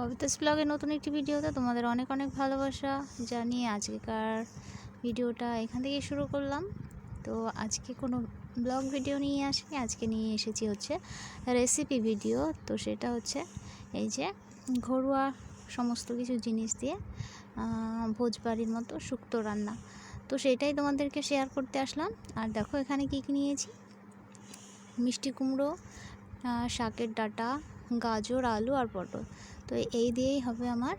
ববিতাস ব্লগের নতুন একটি ভিডিওতে তোমাদের অনেক অনেক ভালোবাসা। জানিয়ে আজকেকার ভিডিওটা এখান থেকে শুরু করলাম। তো আজকে কোনো ব্লগ ভিডিও নিয়ে আসিনি, আজকে নিয়ে এসেছি হচ্ছে রেসিপি ভিডিও তো সেটা হচ্ছে এই যে ঘরোয়া সমস্ত কিছু জিনিস দিয়ে ভোজবাড়ির মতো শুক্তো রান্না। তো সেটাই তোমাদেরকে শেয়ার করতে আসলাম। আর দেখো এখানে কী কী নিয়েছি? মিষ্টি কুমড়ো শাকের ডাঁটা গাজর, আলু আর পটল। তো এই দিয়েই হবে আমার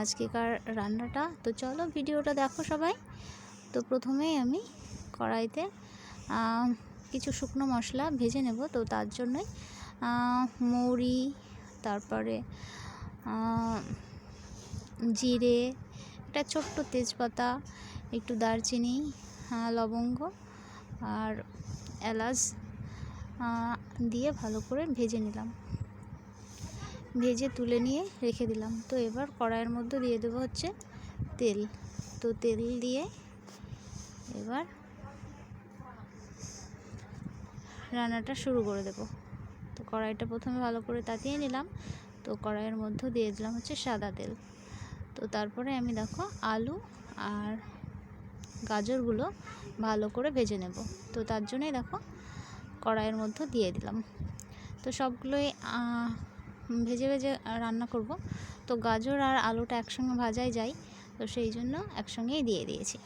আজকেকার রান্নাটা। তো চলো ভিডিওটা দেখো সবাই। তো প্রথমেই আমি কড়াইতে কিছু শুকনো মশলা ভেজে নেব। তো তার জন্যই মৌরি, তারপরে জিরে, একটা ছোট্ট তেজপাতা, একটু দারচিনি লবঙ্গ আর এলাচ দিয়ে ভালো করে ভেজে নিলাম। ভেজে তুলে নিয়ে রেখে দিলাম। তো এবার কড়াইয়ের মধ্যে দিয়ে দেবো হচ্ছে তেল। তো তেল দিয়ে এবার রান্নাটা শুরু করে দেব। তো কড়াইটা প্রথমে ভালো করে তাতিয়ে নিলাম। তো কড়াইয়ের মধ্যে দিয়ে দিলাম হচ্ছে সাদা তেল। তো তারপরে আমি দেখো আলু আর গাজরগুলো ভালো করে ভেজে নেব। তো তার জন্যই দেখো কড়াইয়ের মধ্যে দিয়ে দিলাম। তো সবগুলোই ভেজে ভেজে রান্না করব। তো গাজর আর আলুটা একসঙ্গে ভাজাই যায়, তো সেই জন্য একসঙ্গেই দিয়ে দিয়েছি।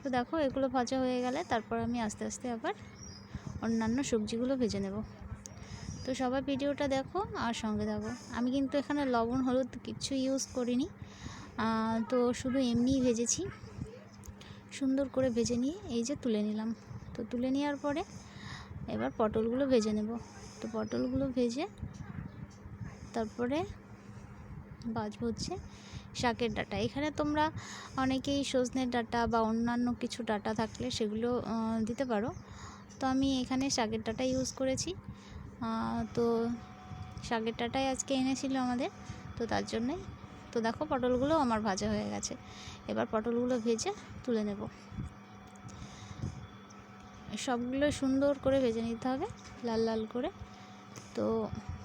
তো দেখো, এগুলো ভাজা হয়ে গেলে তারপর আমি আস্তে আস্তে আবার অন্যান্য সবজিগুলো ভেজে নেব। তো সবাই ভিডিওটা দেখো আর সঙ্গে থাকো। আমি কিন্তু এখানে লবণ, হলুদ কিচ্ছু ইউজ করিনি। তো শুধু এমনিই ভেজেছি। সুন্দর করে ভেজে নিয়ে এই যে তুলে নিলাম। তো তুলে নেওয়ার পরে এবার পটলগুলো ভেজে নেব। তো পটলগুলো ভেজে তারপরে বাজবো হচ্ছে শাকের ডাটা। এখানে তোমরা অনেকেই সজনের ডাঁটা বা অন্যান্য কিছু ডাটা থাকলে সেগুলো দিতে পারো। তো আমি এখানে শাকের ডাঁটা ইউজ করেছি। তো শাকের ডাঁটাই আজকে এনেছিল আমাদের, তো তার জন্যই। তো দেখো পটলগুলো আমার ভাজা হয়ে গেছে। এবার পটলগুলো ভেজে তুলে নেব। সবগুলো সুন্দর করে ভেজে নিতে হবে, লাল লাল করে। তো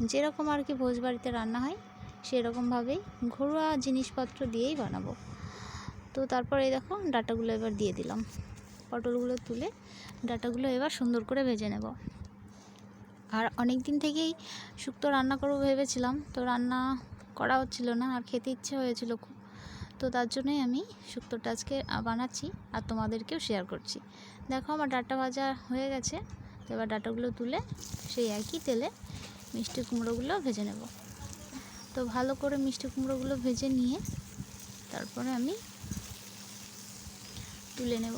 যেরকম আর কি ভোজ বাড়িতে রান্না হয়, সেরকমভাবেই ঘরোয়া জিনিসপত্র দিয়েই বানাবো। তো তারপরে দেখো ডাটাগুলো এবার দিয়ে দিলাম। পটলগুলো তুলে ডাটাগুলো এবার সুন্দর করে ভেজে নেব। আর অনেক দিন থেকেই শুক্তো রান্না করব ভেবেছিলাম, তো রান্না করা হচ্ছিল না আর খেতে ইচ্ছে হয়েছিল খুব। তো তার জন্যই আমি শুক্তোটা আজকে বানাচ্ছি আর তোমাদেরকেও শেয়ার করছি। দেখো আমার ডাটা ভাজা হয়ে গেছে, তো এবার ডাটাগুলো তুলে সেই একই তেলে মিষ্টি কুমড়োগুলো ভেজে নেব। তো ভালো করে মিষ্টি কুমড়োগুলো ভেজে নিয়ে তারপরে আমি তুলে নেব।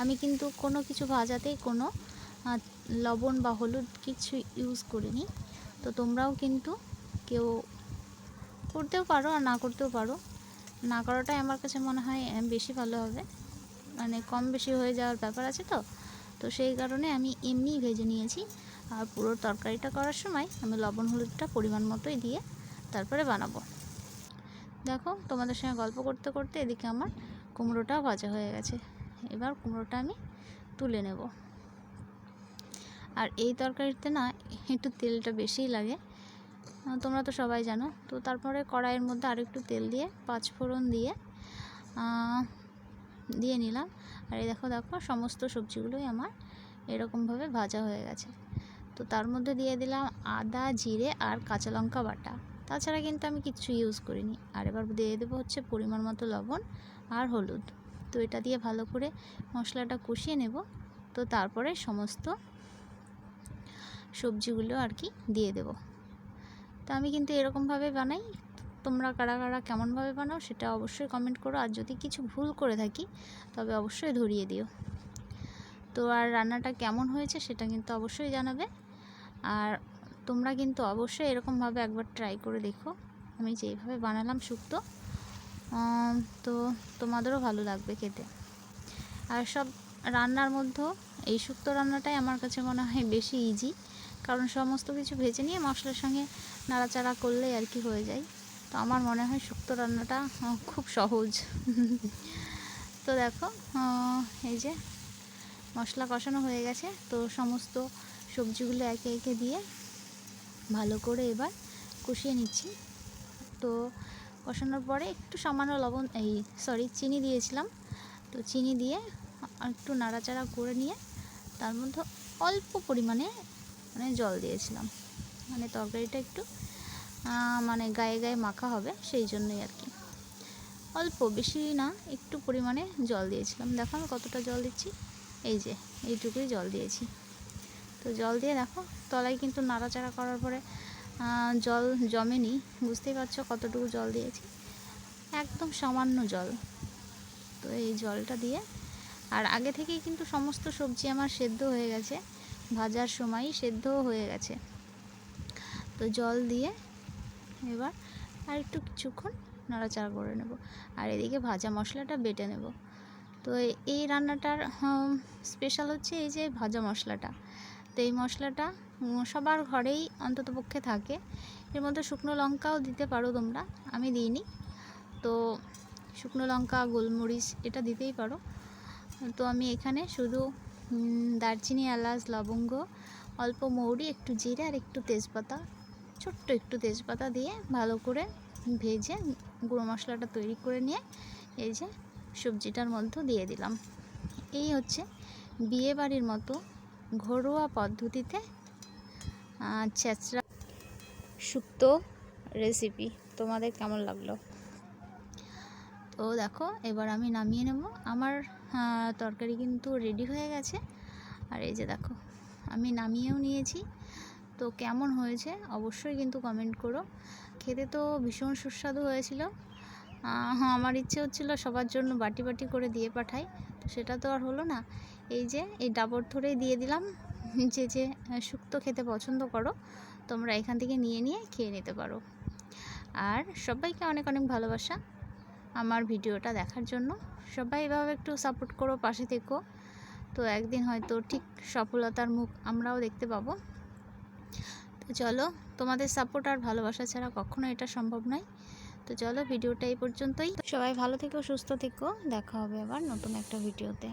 আমি কিন্তু কোনো কিছু ভাজাতেই কোনো লবণ বা হলুদ কিছু ইউজ করিনি। তো তোমরাও কিন্তু কেউ করতেও পারো আর না করতেও পারো। না করাটাই আমার কাছে মনে হয় বেশি ভালো হবে। মানে কম বেশি হয়ে যাওয়ার ব্যাপার আছে তো। তো সেই কারণে আমি এমনিই ভেজে নিয়েছি। আর পুরো তরকারিটা করার সময় আমি লবণ হলুদটা পরিমাণ মতোই দিয়ে তারপরে বানাবো। দেখো তোমাদের সঙ্গে গল্প করতে করতে এদিকে আমার কুমড়োটাও ভাজা হয়ে গেছে। এবার কুমড়োটা আমি তুলে নেব। আর এই তরকারিতে না একটু তেলটা বেশিই লাগে। তোমরা তো সবাই জানো। তো তারপরে কড়াইয়ের মধ্যে আর একটু তেল দিয়ে, পাঁচ ফোড়ন দিয়ে দিয়ে নিলাম। আর এই দেখো দেখো সমস্ত সবজিগুলোই আমার এরকমভাবে ভাজা হয়ে গেছে। তো তার মধ্যে দিয়ে দিলাম আদা, জিরে আর কাঁচা লঙ্কা বাটা। তাছাড়া কিন্তু আমি কিচ্ছু ইউজ করিনি। আর এবার দিয়ে দেবো হচ্ছে পরিমাণ মতো লবণ আর হলুদ। তো এটা দিয়ে ভালো করে মশলাটা কষিয়ে নেব। তো তারপরে সমস্ত সবজিগুলো আর কি দিয়ে দেব। তো আমি কিন্তু এরকমভাবে বানাই। তোমরা কারা কারা কেমনভাবে বানাও সেটা অবশ্যই কমেন্ট করো। আর যদি কিছু ভুল করে থাকি, তবে অবশ্যই ধরিয়ে দিও। তো আর রান্নাটা কেমন হয়েছে সেটা কিন্তু অবশ্যই জানাবে। আর তোমরা কিন্তু অবশ্যই এরকমভাবে একবার ট্রাই করে দেখো। আমি যেইভাবে বানালাম শুক্তো তো তোমাদেরও ভালো লাগবে খেতে। আর সব রান্নার মধ্যেও এই শুক্তো রান্নাটাই আমার কাছে মনে হয় বেশি ইজি কারণ সমস্ত কিছু ভেজে নিয়ে মশলার সঙ্গে নাড়াচাড়া করলেই আর কি হয়ে যায়। তো আমার মনে হয় শুক্তো রান্নাটা খুব সহজ। তো দেখো এই যে মশলা কষানো হয়ে গেছে, তো সমস্ত সবজিগুলো একে একে দিয়ে ভালো করে এবার কষিয়ে নিচ্ছি। তো কষানোর পরে একটু সামান্য লবণ, এই সরি, চিনি দিয়েছিলাম। তো চিনি দিয়ে একটু নাড়াচাড়া করে নিয়ে তার মধ্যে অল্প পরিমাণে মানে জল দিয়েছিলাম। মানে তরকারিটা একটু মানে গায়ে গায়ে মাখা হবে সেই জন্যই আর কি। অল্প, বেশি না, একটু পরিমাণে জল দিয়েছিলাম। দেখো আমি কতটা জল দিচ্ছি। এই যে, এইটুকুই জল দিয়েছি। তো জল দিয়ে দেখো। তলায় কিন্তু নাড়াচাড়া করার পরে জল জমেনি। বুঝতেই পারছ কতটুকু জল দিয়েছি? একদম সামান্য জল। তো এই জলটা দিয়ে, আর আগে থেকেই কিন্তু সমস্ত সবজি আমার সেদ্ধ হয়ে গেছে। ভাজার সময়ই সেদ্ধও হয়ে গেছে। তো জল দিয়ে এবার আর একটু কিছুক্ষণ নাড়াচাড়া করে নেব। আর এদিকে ভাজা মশলাটা বেটে নেব। তো এই রান্নাটার স্পেশাল হচ্ছে এই যে ভাজা মশলাটা। তো এই মশলাটা সবার ঘরেই অন্ততপক্ষে থাকে। এর মধ্যে শুকনো লঙ্কাও দিতে পারো তোমরা, আমি দিইনি। তো শুকনো লঙ্কা, গোলমরিচ, এটা দিতেই পারো। তো আমি এখানে শুধু দারচিনি, এলাচ, লবঙ্গ, অল্প মৌরি, একটু জিরে আর একটু তেজপাতা, ছোট্ট একটু তেজপাতা দিয়ে ভালো করে ভেজে গুঁড়ো মশলাটা তৈরি করে নিয়ে এই যে সবজিটার মধ্যে দিয়ে দিলাম। এই হচ্ছে বিয়ে বাড়ির মতো ঘরোয়া পদ্ধতিতে ছেঁচড়া শুক্তো রেসিপি তোমাদের কেমন লাগল? তো দেখো, এবার আমি নামিয়ে নেব। আমার তরকারি কিন্তু রেডি হয়ে গেছে। আর এই যে দেখো, আমি নামিয়েও নিয়েছি। তো কেমন হয়েছে অবশ্যই কিন্তু কমেন্ট করো। খেতে তো ভীষণ সুস্বাদু হয়েছিল। আমার ইচ্ছে হচ্ছিল সবার জন্য বাটি বাটি করে দিয়ে পাঠাই। তো সেটা তো আর হলো না। এই যে, এই ডাবর ধরেই দিয়ে দিলাম। যে যে শুক্তো খেতে পছন্দ করো, তোমরা এখান থেকে নিয়ে নিয়ে খেয়ে নিতে পারো। আর সবাইকে অনেক অনেক ভালোবাসা আমার ভিডিওটা দেখার জন্য। সবাই এভাবে একটু সাপোর্ট করো, পাশে থেকো। তো একদিন হয়তো ঠিক সফলতার মুখ আমরাও দেখতে পাবো। তো চলো, তোমাদের সাপোর্ট আর ভালোবাসা ছাড়া কখনো এটা সম্ভব নয়। তো চলো, ভিডিওটা এই পর্যন্তই। সবাই ভালো থেকো, সুস্থ থেকো। দেখা হবে আবার নতুন একটা ভিডিওতে।